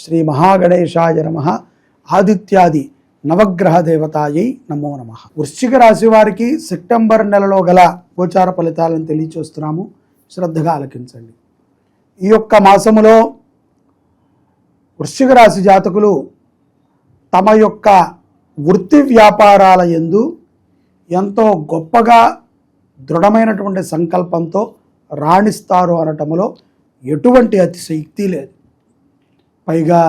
శ్రీ మహాగణేశాయ నమ. ఆదిత్యాది నవగ్రహ దేవతాయై నమో నమ. వృశ్చిక రాశి వారికి సెప్టెంబర్ నెలలో గల గోచార ఫలితాలను తెలియచేస్తున్నాము. శ్రద్ధగా ఆలకించండి. ఈ యొక్క మాసములో వృశ్చిక రాశి జాతకులు తమ యొక్క వృత్తి వ్యాపారాల యందు ఎంతో గొప్పగా దృఢమైనటువంటి సంకల్పంతో రాణిస్తారు అనటములో ఎటువంటి అతిశక్తి లేదు. పైగా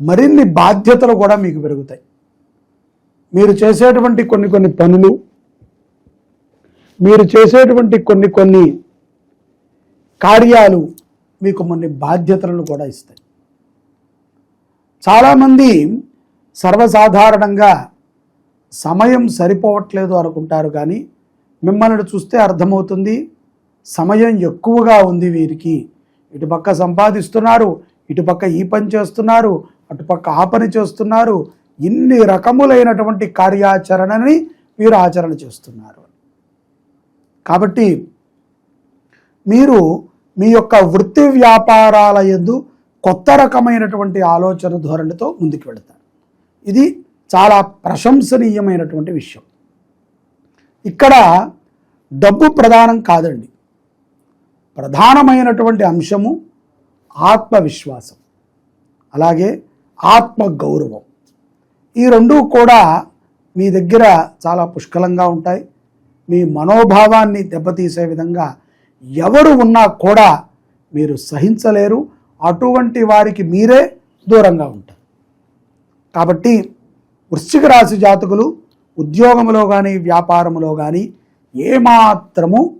మరిన్ని బాధ్యతలు కూడా మీకు పెరుగుతాయి. మీరు చేసేటువంటి కొన్ని కొన్ని పనులు మీరు చేసేటువంటి కొన్ని కొన్ని కార్యాలు మీకు కొన్ని బాధ్యతలను కూడా ఇస్తాయి. చాలామంది సర్వసాధారణంగా సమయం సరిపోవట్లేదు అనుకుంటారు కానీ మిమ్మల్ని చూస్తే అర్థమవుతుంది సమయం ఎక్కువగా ఉంది వీరికి. ఇటుపక్క సంపాదిస్తున్నారు ఇటుపక్క ఈ పని చేస్తున్నారు అటుపక్క ఆ పని చేస్తున్నారు. ఇన్ని రకములైనటువంటి కార్యాచరణని వీరు ఆచరణ చేస్తున్నారు. కాబట్టి మీరు మీ యొక్క వృత్తి వ్యాపారాల ఎందు కొత్త రకమైనటువంటి ఆలోచన ధోరణితో ముందుకు వెళతారు. ఇది చాలా ప్రశంసనీయమైనటువంటి విషయం. ఇక్కడ డబ్బు ప్రధానం కాదండి. ప్రధానమైనటువంటి అంశము ఆత్మవిశ్వాసం. అలాగే ఆత్మ గౌరవం ఈ రెండు కూడా మీ దగ్గర చాలా పుష్కలంగా ఉంటాయి. మీ మనోభావాన్ని దెబ్బతీసే విధంగా ఎవరు ఉన్నా కూడా మీరు సహించలేరు. అటువంటి వారికి మీరే దూరంగా ఉంటారు. కాబట్టి వృశ్చిక రాశి జాతకులు ఉద్యోగంలో కానీ వ్యాపారంలో కానీ ఏమాత్రము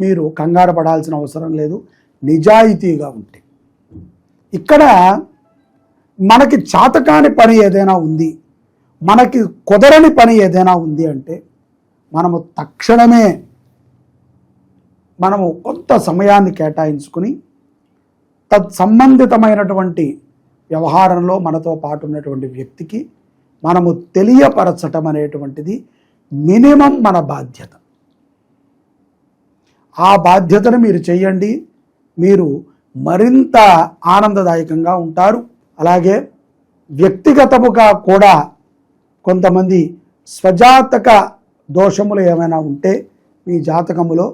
మీరు కంగారు పడాల్సిన అవసరం లేదు. నిజాయితీగా ఉంటే. ఇక్కడ మనకి చాతకాని పని ఏదైనా ఉంది మనకి కుదరని పని ఏదైనా ఉంది అంటే మనము తక్షణమే మనము కొంత సమయాన్ని కేటాయించుకుని తత్సంబంధితమైనటువంటి వ్యవహారంలో మనతో పాటు ఉన్నటువంటి వ్యక్తికి మనము తెలియపరచటం అనేటువంటిది మినిమం మన బాధ్యత. ఆ బాధ్యతను మీరు చేయండి మీరు మరింత ఆనందదాయకంగా ఉంటారు. అలాగే వ్యక్తిగతముగా కూడా కొంతమంది స్వజాతక దోషములు ఏమైనా ఉంటే మీ జాతకములో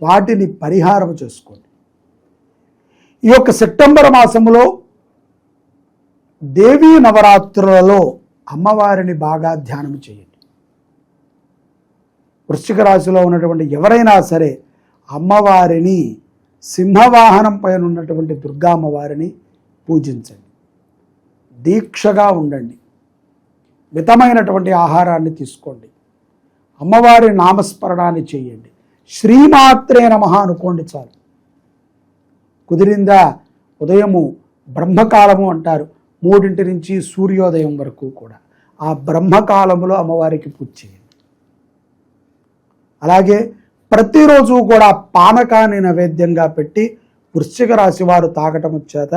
వాటిని పరిహారం చేసుకోండి. ఈ యొక్క సెప్టెంబర్ మాసములో దేవీ నవరాత్రులలో అమ్మవారిని బాగా ధ్యానం చేయండి. వృశ్చిక రాశిలో ఉన్నటువంటి ఎవరైనా సరే అమ్మవారిని సింహవాహనం పైన ఉన్నటువంటి దుర్గా అమ్మవారిని పూజించండి. దీక్షగా ఉండండి. మితమైనటువంటి ఆహారాన్ని తీసుకోండి. అమ్మవారి నామస్మరణాన్ని చేయండి. శ్రీమాత్రే నమ అనుకోండి చాలు. కుదిరిందా? ఉదయము బ్రహ్మకాలము అంటారు. మూడింటి నుంచి సూర్యోదయం వరకు కూడా. ఆ బ్రహ్మకాలములో అమ్మవారికి పూజ చేయండి. అలాగే ప్రతిరోజు కూడా పానకాన్ని నైవేద్యంగా పెట్టి వృశ్చిక రాశి వారు తాగటం చేత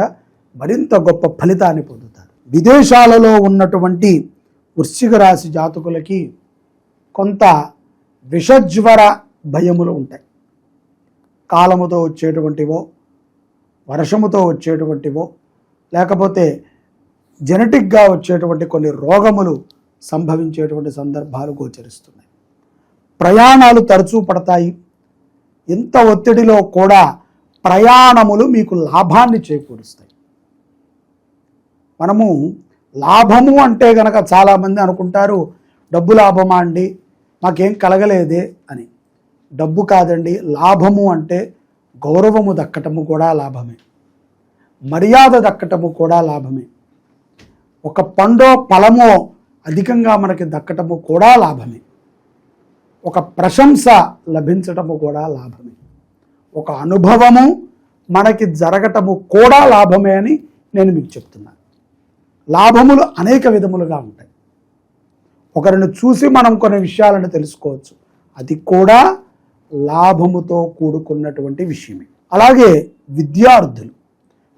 మరింత గొప్ప ఫలితాన్ని పొందుతారు. విదేశాలలో ఉన్నటువంటి వృశ్చిక రాశి జాతకులకి కొంత విషజ్వర భయములు ఉంటాయి. కాలముతో వచ్చేటువంటివో వర్షముతో వచ్చేటువంటివో లేకపోతే జెనెటిక్గా వచ్చేటువంటి కొన్ని రోగములు సంభవించేటువంటి సందర్భాలు గోచరిస్తున్నాయి. ప్రయాణాలు తరచూ పడతాయి. ఇంత ఒత్తిడిలో కూడా ప్రయాణములు మీకు లాభాన్ని చేకూరుస్తాయి. మనము లాభము అంటే గనక చాలామంది అనుకుంటారు డబ్బు లాభమా అండి? మాకేం కలగలేదే అని. డబ్బు కాదండి లాభము అంటే గౌరవము దక్కటము కూడా లాభమే. మర్యాద దక్కటము కూడా లాభమే. ఒక పండో ఫలమో అధికంగా మనకి దక్కటము కూడా లాభమే. ఒక ప్రశంస లభించటము కూడా లాభమే. ఒక అనుభవము మనకి జరగటము కూడా లాభమే అని నేను మీకు చెప్తున్నాను. లాభములు అనేక విధములుగా ఉంటాయి. ఒకరిని చూసి మనం కొన్ని విషయాలను తెలుసుకోవచ్చు. అది కూడా లాభముతో కూడుకున్నటువంటి విషయమే. అలాగే విద్యార్థులు.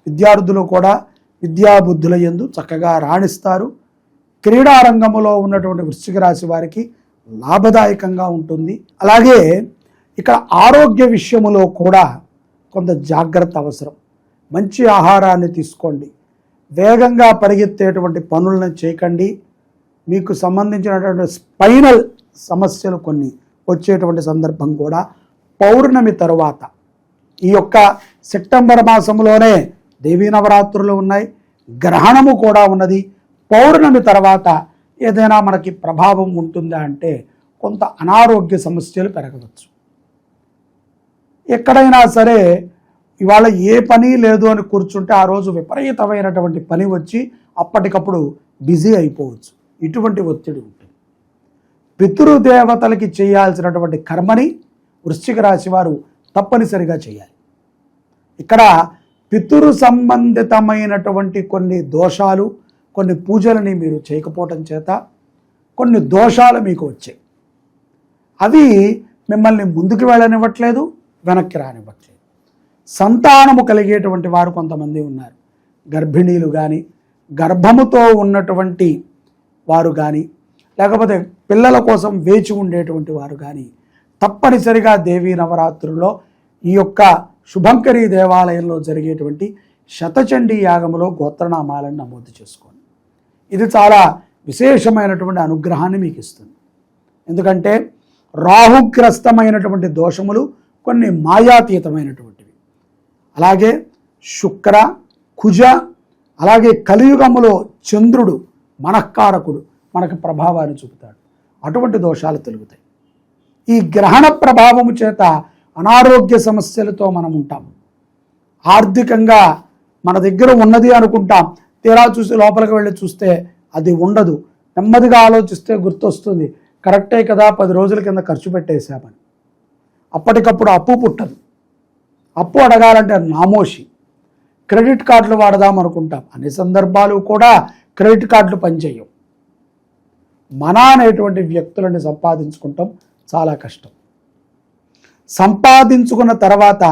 విద్యార్థులు కూడా విద్యాబుద్ధుల ఎందు చక్కగా రాణిస్తారు. క్రీడారంగంలో ఉన్నటువంటి వృశ్చిక రాశి వారికి లాభదాయకంగా ఉంటుంది. అలాగే ఇక్కడ ఆరోగ్య విషయంలో కూడా కొంత జాగ్రత్త అవసరం. మంచి ఆహారాన్ని తీసుకోండి. వేగంగా పరిగెత్తేటువంటి పనులను చేయకండి. మీకు సంబంధించినటువంటి స్పైనల్ సమస్యలు కొన్ని వచ్చేటువంటి సందర్భం కూడా పౌర్ణమి తరువాత. ఈ యొక్క సెప్టెంబర్ మాసంలోనే దేవీ నవరాత్రులు ఉన్నాయి. గ్రహణము కూడా ఉన్నది. పౌర్ణమి తర్వాత ఏదైనా మనకి ప్రభావం ఉంటుందా అంటే కొంత అనారోగ్య సమస్యలు పెరగవచ్చు. ఎక్కడైనా సరే ఇవాళ ఏ పని లేదు అని కూర్చుంటే ఆ రోజు విపరీతమైనటువంటి పని వచ్చి అప్పటికప్పుడు బిజీ అయిపోవచ్చు. ఇటువంటి ఒత్తిడి ఉంటుంది. పితృదేవతలకి చేయాల్సినటువంటి కర్మని వృశ్చిక రాశి వారు తప్పనిసరిగా చేయాలి. ఇక్కడ పితృ సంబంధితమైనటువంటి కొన్ని దోషాలు కొన్ని పూజలని మీరు చేయకపోవటం చేత కొన్ని దోషాలు మీకు వచ్చాయి. అవి మిమ్మల్ని ముందుకు వెళ్ళనివ్వట్లేదు వెనక్కి రానివ్వట్లేదు. సంతానము కలిగేటువంటి వారు కొంతమంది ఉన్నారు. గర్భిణీలు కానీ గర్భముతో ఉన్నటువంటి వారు కానీ లేకపోతే పిల్లల కోసం వేచి ఉండేటువంటి వారు కానీ తప్పనిసరిగా దేవీ నవరాత్రుల్లో ఈ యొక్క శుభంకరి దేవాలయంలో జరిగేటువంటి శతచండీ యాగములో గోత్రనామాలను నమోదు చేసుకోండి. ఇది చాలా విశేషమైనటువంటి అనుగ్రహాన్ని మీకు ఇస్తుంది ఎందుకంటే రాహుగ్రస్తమైనటువంటి దోషములు కొన్ని మాయాతీతమైనటువంటివి. అలాగే శుక్ర కుజ అలాగే కలియుగములో చంద్రుడు మనఃకారకుడు మనకు ప్రభావాన్ని చూపుతాడు. అటువంటి దోషాలు తొలుగుతాయి. ఈ గ్రహణ ప్రభావము చేత అనారోగ్య సమస్యలతో మనం ఉంటాం ఆర్థికంగా మన దగ్గర ఉన్నది అనుకుంటాం. తీరా చూసి లోపలికి వెళ్ళి చూస్తే అది ఉండదు. నెమ్మదిగా ఆలోచిస్తే గుర్తొస్తుంది. కరెక్టే కదా పది రోజుల కింద ఖర్చు పెట్టేశామని. అప్పటికప్పుడు అప్పు పుట్టదు. అప్పు అడగాలంటే నామోషి క్రెడిట్ కార్డులు వాడదాం అనుకుంటాం. అన్ని సందర్భాలు కూడా క్రెడిట్ కార్డులు పనిచేయవు. మన అనేటువంటి వ్యక్తులని సంపాదించుకుంటాం. చాలా కష్టం. సంపాదించుకున్న తర్వాత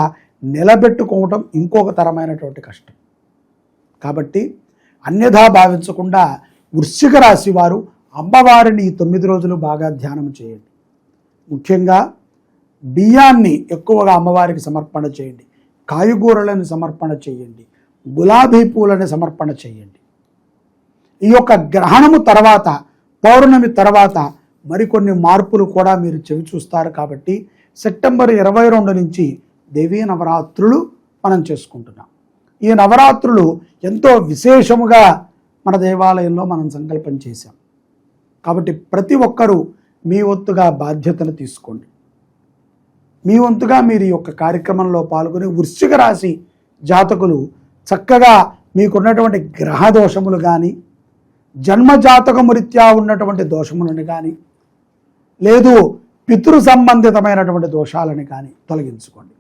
నిలబెట్టుకోవటం ఇంకొక తరమైనటువంటి కష్టం. కాబట్టి అన్యథా భావించకుండా వృశ్చిక రాశి వారు అమ్మవారిని తొమ్మిది రోజులు బాగా ధ్యానం చేయండి. ముఖ్యంగా బియ్యాన్ని ఎక్కువగా అమ్మవారికి సమర్పణ చేయండి. కాయగూరలను సమర్పణ చేయండి. గులాబీ పూలను సమర్పణ చేయండి. ఈ యొక్క గ్రహణము తర్వాత పౌర్ణమి తర్వాత మరికొన్ని మార్పులు కూడా మీరు చెవి చూస్తారు కాబట్టి సెప్టెంబర్ ఇరవై రెండు నుంచి దేవీ నవరాత్రులు మనం చేసుకుంటున్నాం. ఈ నవరాత్రులు ఎంతో విశేషముగా మన దేవాలయంలో మనం సంకల్పం చేశాం. కాబట్టి ప్రతి ఒక్కరూ మీ వంతుగా బాధ్యతను తీసుకోండి. మీ వంతుగా మీరు ఈ యొక్క కార్యక్రమంలో పాల్గొని వృశ్చిక రాశి జాతకులు చక్కగా మీకున్నటువంటి గ్రహ దోషములు కానీ జన్మజాతకమురిత్యా ఉన్నటువంటి దోషములను కానీ లేదు పితృ సంబంధితమైనటువంటి దోషాలను కానీ తొలగించుకోండి.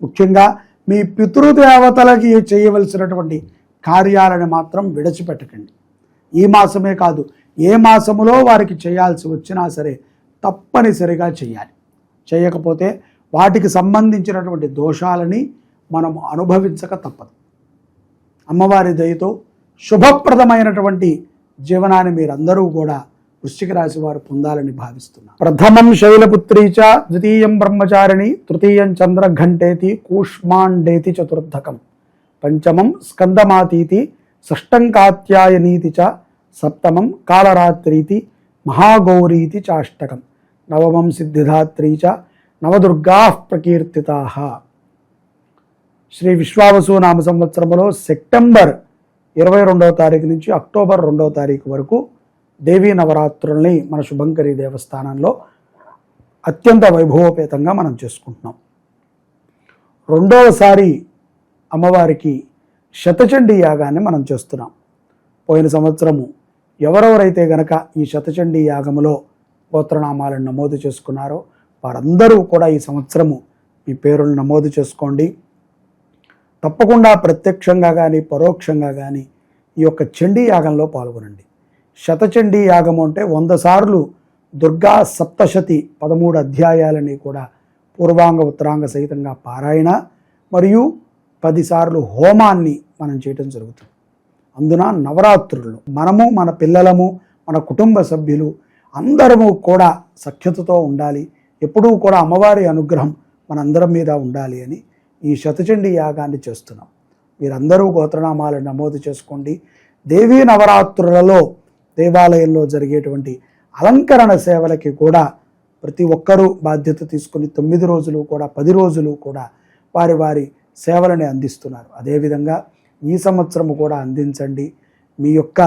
ముఖ్యంగా మీ పితృదేవతలకి చేయవలసినటువంటి కార్యాలను మాత్రం విడిచిపెట్టకండి. ఈ మాసమే కాదు ఏ మాసములో వారికి చేయాల్సి వచ్చినా సరే తప్పనిసరిగా చేయాలి. చేయకపోతే వాటికి సంబంధించినటువంటి దోషాలని మనం అనుభవించక తప్పదు. అమ్మవారి దయతో శుభప్రదమైనటువంటి జీవనాన్ని మీరందరూ కూడా వృశ్చిక రాశి వారు పొందాలని భావిస్తున్నారు. ప్రథమం శైలపుత్రీచ ద్వితీయం బ్రహ్మచారిణి తృతీయం చంద్రఘంటేతి కూష్మాండేతి చతుర్థకం. పంచమం స్కందమాతీతి షష్టం కాత్యాయనీతి చ సప్తమం కాలరాత్రీతి మహాగౌరీతి చాష్టకం. నవమం సిద్ధిదాత్రీ చ నవదుర్గా ప్రకీర్తితా. శ్రీ విశ్వావసు నామ సంవత్సరంలో సెప్టెంబర్ ఇరవై రెండవ తారీఖు నుంచి అక్టోబర్ రెండవ తారీఖు వరకు దేవీ నవరాత్రుల్ని మన శుభంకరి దేవస్థానంలో అత్యంత వైభవోపేతంగా మనం చేసుకుంటున్నాం. రెండవసారి అమ్మవారికి శతచండీ యాగాన్ని మనం చేస్తున్నాం. పోయిన సంవత్సరము ఎవరెవరైతే గనక ఈ శతచండీ యాగములో గోత్రనామాలను నమోదు చేసుకున్నారో వారందరూ కూడా ఈ సంవత్సరము మీ పేరును నమోదు చేసుకోండి. తప్పకుండా ప్రత్యక్షంగా కానీ పరోక్షంగా కానీ ఈ యొక్క చండీ యాగంలో పాల్గొనండి. శతచండీ యాగం అంటే వంద సార్లు దుర్గా సప్తశతి పదమూడు అధ్యాయాలని కూడా పూర్వాంగ ఉత్తరాంగ సహితంగా పారాయణ మరియు పదిసార్లు హోమాన్ని మనం చేయటం జరుగుతుంది. అందున నవరాత్రులు మనము మన పిల్లలము మన కుటుంబ సభ్యులు అందరము కూడా సఖ్యతతో ఉండాలి. ఎప్పుడూ కూడా అమ్మవారి అనుగ్రహం మనందరం మీద ఉండాలి అని ఈ శతచండీ యాగాన్ని చేస్తున్నాం. మీరందరూ గోత్రనామాలను నమోదు చేసుకోండి. దేవీ నవరాత్రులలో దేవాలయంలో జరిగేటువంటి అలంకరణ సేవలకి కూడా ప్రతి ఒక్కరూ బాధ్యత తీసుకుని తొమ్మిది రోజులు కూడా పది రోజులు కూడా వారి వారి సేవలని అందిస్తున్నారు. అదేవిధంగా ఈ సంవత్సరము కూడా అందించండి. మీ యొక్క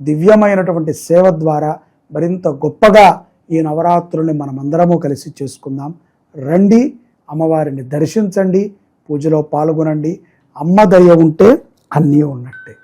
దివ్యమైనటువంటి సేవ ద్వారా మరింత గొప్పగా ఈ నవరాత్రుల్ని మనమందరము కలిసి చేసుకుందాం. రండి అమ్మవారిని దర్శించండి పూజలో పాల్గొనండి. అమ్మ దయ ఉంటే అన్నీ ఉన్నట్టే.